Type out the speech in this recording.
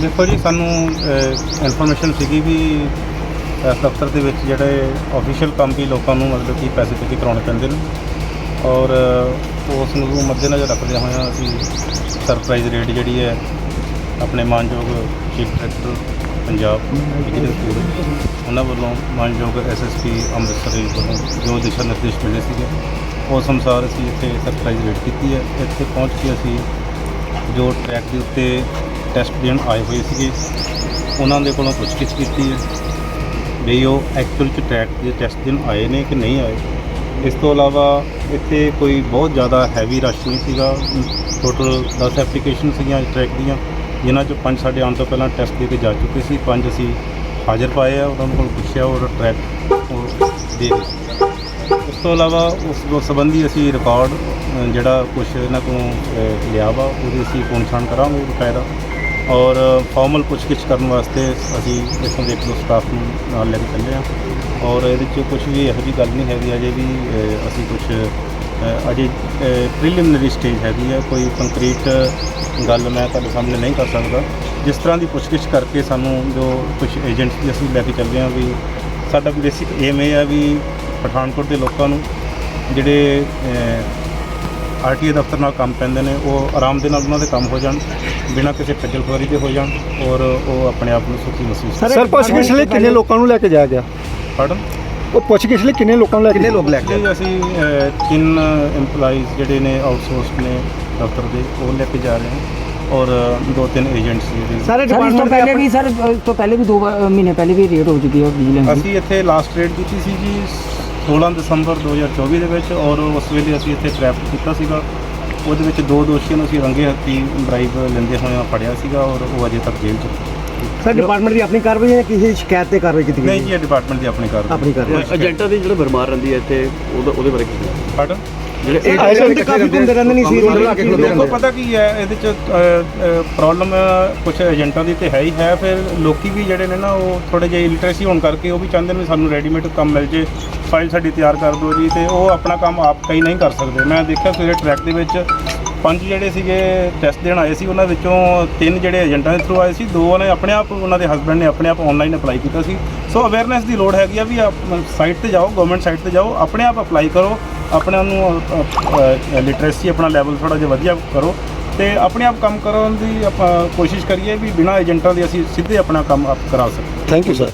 ਦੇਖੋ ਜੀ, ਸਾਨੂੰ ਇਨਫੋਰਮੇਸ਼ਨ ਸੀਗੀ ਵੀ ਇਸ ਦਫ਼ਤਰ ਦੇ ਵਿੱਚ ਜਿਹੜੇ ਆਫੀਸ਼ੀਅਲ ਕੰਮ ਵੀ ਲੋਕਾਂ ਨੂੰ ਮਤਲਬ ਕਿ ਪੈਸੇ ਦੇ ਕੇ ਕਰਾਉਣੇ ਪੈਂਦੇ ਨੇ ਔਰ ਉਸ ਨੂੰ ਮੱਦੇਨਜ਼ਰ ਰੱਖਦੇ ਹੋਇਆ ਅਸੀਂ ਸਰਪ੍ਰਾਈਜ਼ ਰੇਟ ਜਿਹੜੀ ਹੈ, ਆਪਣੇ ਮਾਨਯੋਗ ਚੀਫ ਡਾਇਰੈਕਟਰ ਪੰਜਾਬ ਵਿਜੀਲੈਂਸ ਉਹਨਾਂ ਵੱਲੋਂ ਮਾਨਯੋਗ ਐਸਐਸਪੀ ਅੰਮ੍ਰਿਤਸਰ ਜੀ ਵੱਲੋਂ ਜੋ ਦਿਸ਼ਾ ਨਿਰਦੇਸ਼ ਮਿਲੇ ਸੀਗੇ, ਉਸ ਅਨੁਸਾਰ ਅਸੀਂ ਇੱਥੇ ਸਰਪ੍ਰਾਈਜ਼ ਰੇਟ ਕੀਤੀ ਹੈ। ਇੱਥੇ ਪਹੁੰਚ ਕੇ ਅਸੀਂ ਜੋ ਟਰੈਕ ਦੇ ਉੱਤੇ ਟੈਸਟ ਦੇਣ ਆਏ ਹੋਏ ਸੀਗੇ। ਉਹਨਾਂ ਦੇ ਕੋਲੋਂ ਪੁੱਛਗਿੱਛ ਕੀਤੀ ਹੈ ਵੀ ਉਹ ਐਕਚੁਅਲ ਚ ਟਰੈਕ ਦੇ ਟੈਸਟ ਦੇਣ ਆਏ ਨੇ ਕਿ ਨਹੀਂ ਆਏ। ਇਸ ਤੋਂ ਇਲਾਵਾ ਇੱਥੇ ਕੋਈ ਬਹੁਤ ਜ਼ਿਆਦਾ ਹੈਵੀ ਰਸ਼ ਨਹੀਂ ਸੀਗਾ। ਟੋਟਲ 10 ਐਪਲੀਕੇਸ਼ਨ ਸੀਗੀਆਂ ਟਰੈਕ ਦੀਆਂ, ਜਿਨ੍ਹਾਂ ਚੋਂ ਪੰਜ ਸਾਡੇ ਆਉਣ ਤੋਂ ਪਹਿਲਾਂ ਟੈਸਟ ਦੇ ਕੇ ਜਾ ਚੁੱਕੇ ਸੀ। ਪੰਜ ਅਸੀਂ ਹਾਜ਼ਰ ਪਾਏ ਆ, ਉਹਨਾਂ ਕੋਲ ਪੁੱਛਿਆ ਔਰ ਟਰੈਕ ਦੇ ਦਿੱਤੇ ਉਸ ਤੋਂ ਇਲਾਵਾ ਉਸ ਉਸ ਸੰਬੰਧੀ ਅਸੀਂ ਰਿਕਾਰਡ ਜਿਹੜਾ ਕੁਝ ਇਹਨਾਂ ਕੋਲੋਂ ਲਿਆ ਵਾ, ਉਹਦੀ ਅਸੀਂ ਪੁਣਛਾਣ ਕਰਾਂਗੇ ਬਕਾਇਦਾ। ਔਰ ਫਾਰਮਲ ਪੁੱਛਗਿੱਛ ਕਰਨ ਵਾਸਤੇ ਅਸੀਂ ਇੱਥੋਂ ਦੇ ਇੱਕ ਦੋ ਸਟਾਫ ਨੂੰ ਨਾਲ ਲੈ ਕੇ ਚੱਲੇ ਹਾਂ। ਔਰ ਇਹਦੇ 'ਚ ਕੁਝ ਵੀ ਇਹੋ ਜਿਹੀ ਗੱਲ ਨਹੀਂ ਹੈਗੀ ਅਜੇ ਵੀ ਅਸੀਂ ਕੁਝ ਅਜੇ ਪ੍ਰੀਲਿਮਿਨਰੀ ਸਟੇਜ ਹੈਗੀ ਆ। ਕੋਈ ਕੰਕਰੀਟ ਗੱਲ ਮੈਂ ਤੁਹਾਡੇ ਸਾਹਮਣੇ ਨਹੀਂ ਕਰ ਸਕਦਾ। ਜਿਸ ਤਰ੍ਹਾਂ ਦੀ ਪੁੱਛਗਿੱਛ ਕਰਕੇ ਸਾਨੂੰ ਜੋ ਕੁਝ ਏਜੰਟਸ ਦੀ ਅਸੀਂ ਲੈ ਕੇ ਚੱਲੇ ਹਾਂ ਵੀ ਸਾਡਾ ਬੇਸਿਕ ਏਮ ਇਹ ਆ ਵੀ ਪਠਾਨਕੋਟ ਦੇ ਲੋਕਾਂ ਨੂੰ ਜਿਹੜੇ ਆਰਟੀਏ ਦਫ਼ਤਰ ਨਾਲ ਕੰਮ ਪੈਂਦੇ ਨੇ ਉਹ ਆਰਾਮ ਦੇ ਨਾਲ ਉਹਨਾਂ ਦੇ ਕੰਮ ਹੋ ਜਾਣ ਬਿਨਾਂ ਕਿਸੇ ਖੱਜਲ ਖੁਆਰੀ ਦੇ ਹੋ ਜਾਣ ਔਰ ਉਹ ਆਪਣੇ ਆਪ ਨੂੰ ਸੁਖੀ ਮਹਿਸੂਸ ਸਰ ਪੁੱਛਗਿੱਛ ਲਈ ਕਿੰਨੇ ਲੋਕਾਂ ਨੂੰ ਲੈ ਕੇ ਜਾਇਆ ਗਿਆ? ਪੜਨ ਉਹ ਪੁੱਛਗਿੱਛ ਲਈ ਕਿੰਨੇ ਲੋਕਾਂ ਨੂੰ ਲੈ ਕੇ ਕਿੰਨੇ ਲੋਕ ਲੈ ਜੀ ਅਸੀਂ ਤਿੰਨ EMPLOYEES ਜਿਹੜੇ ਨੇ ਆਊਟਸੋਰਸ ਨੇ ਦਫ਼ਤਰ ਦੇ ਉਹ ਲੈ ਕੇ ਜਾ ਰਹੇ ਹਾਂ ਔਰ ਦੋ ਤਿੰਨ ਏਜੰਟਸ ਜਿਹੜੇ ਸਰ ਤੋਂ ਪਹਿਲੇ ਵੀ ਸਰ ਤੋਂ ਪਹਿਲੇ ਵੀ ਦੋ ਮਹੀਨੇ ਪਹਿਲੇ ਵੀ ਰੇਟ ਹੋ ਚੁੱਕੀ ਹੈ ਵਿਜੀਲੈਂਸ ਅਸੀਂ ਇੱਥੇ ਲਾਸਟ ਰੇਟ ਕੀਤੀ ਸੀ ਜੀ 16 ਦਸੰਬਰ 2024 ਦੇ ਵਿੱਚ ਔਰ ਉਸ ਵੇਲੇ ਅਸੀਂ ਇੱਥੇ ਟ੍ਰੈਪ ਕੀਤਾ ਸੀਗਾ। ਉਹਦੇ ਵਿੱਚ ਦੋ ਦੋਸ਼ੀਆਂ ਨੂੰ ਅਸੀਂ ਰੰਗੇ ਹੱਥੀ ਬਰਾਈਬ ਲੈਂਦੇ ਹੋਇਆ ਫੜਿਆ ਸੀਗਾ ਔਰ ਉਹ ਅਜੇ ਤੱਕ ਜੇਲ੍ਹ 'ਚ ਸਰ ਡਿਪਾਰਟਮੈਂਟ ਦੀ ਆਪਣੀ ਕਾਰਵਾਈ ਹੈ ਕਿਸੇ ਸ਼ਿਕਾਇਤ ਤੇ ਕਾਰਵਾਈ ਕੀਤੀ ਨਹੀਂ ਜੀ ਇਹ ਡਿਪਾਰਟਮੈਂਟ ਦੀ ਆਪਣੀ ਕਾਰਵਾਈ। ਆਪਣੀ ਕਾਰਵਾਈ। ਏਜੰਟਾਂ ਦੀ ਜਿਹੜੇ ਭਰਮਾਰ ਰਹਿੰਦੀ ਹੈ ਇੱਥੇ ਉਹਦਾ ਉਹਦੇ ਬਾਰੇ ਕੀ? ਪੜਨ ਜਿਹੜੇ ਏਜੰਟ ਕਾਫੀ ਘੁੰਮਦੇ ਰਹਿੰਦੇ ਨਹੀਂ ਸੀ ਦੇਖੋ ਪਤਾ ਕੀ ਹੈ ਇਹਦੇ ਚ ਪ੍ਰੋਬਲਮ ਕੁਝ ਏਜੰਟਾਂ ਦੀ ਤੇ ਹੈ ਹੀ ਹੈ ਫਿਰ ਲੋਕੀ ਵੀ ਜਿਹੜੇ ਨੇ ਨਾ ਉਹ ਥੋੜੇ ਜਿਹੇ ਇਲਿਟਰੇਸੀ ਹੋਣ ਕਰਕੇ ਉਹ ਵੀ ਚਾਹੁੰਦੇ ਨੇ ਵੀ ਸਾਨੂੰ ਰੈਡੀਮੇਡ ਕੰਮ ਮਿਲ ਜੇ ਫਾਈਲ ਸਾਡੀ ਤਿਆਰ ਕਰ ਦਿਓ ਜੀ ਤੇ ਉਹ ਆਪਣਾ ਕੰਮ ਆਪ ਕਈ ਨਹੀਂ ਕਰ ਸਕਦੇ। ਮੈਂ ਦੇਖਿਆ ਸਵੇਰੇ ਟਰੈਕ ਦੇ ਵਿੱਚ ਪੰਜ ਜਿਹੜੇ ਸੀਗੇ ਟੈਸਟ ਦੇਣ ਆਏ ਸੀ ਉਹਨਾਂ ਵਿੱਚੋਂ ਤਿੰਨ ਜਿਹੜੇ ਏਜੰਟਾਂ ਦੇ ਥਰੂ ਆਏ ਸੀ ਦੋ ਨੇ ਆਪਣੇ ਆਪ ਉਹਨਾਂ ਦੇ ਹਸਬੰਡ ਨੇ ਆਪਣੇ ਆਪ ਆਨਲਾਈਨ ਅਪਲਾਈ ਕੀਤਾ ਸੀ। ਸੋ ਅਵੇਅਰਨੈਸ ਦੀ ਲੋੜ ਹੈਗੀ ਆ ਵੀ ਸਾਈਟ ਤੇ ਜਾਓ ਗਵਰਨਮੈਂਟ ਸਾਈਟ ਤੇ ਜਾਓ ਆਪਣੇ ਆਪ ਅਪਲਾਈ ਕਰੋ ਆਪਣੇ ਨੂੰ ਲਿਟਰੇਸੀ ਆਪਣਾ ਲੈਵਲ ਥੋੜਾ ਜਿਹਾ ਵਧੀਆ ਕਰੋ ਤੇ ਆਪਣੇ ਆਪ ਕੰਮ ਕਰਨ ਦੀ ਆਪਾਂ ਕੋਸ਼ਿਸ਼ ਕਰੀਏ ਵੀ ਬਿਨਾਂ ਏਜੰਟਾਂ ਦੇ ਅਸੀਂ ਸਿੱਧੇ ਆਪਣਾ ਕੰਮ ਆਪ ਕਰਾ ਸਕੀਏ। Thank you sir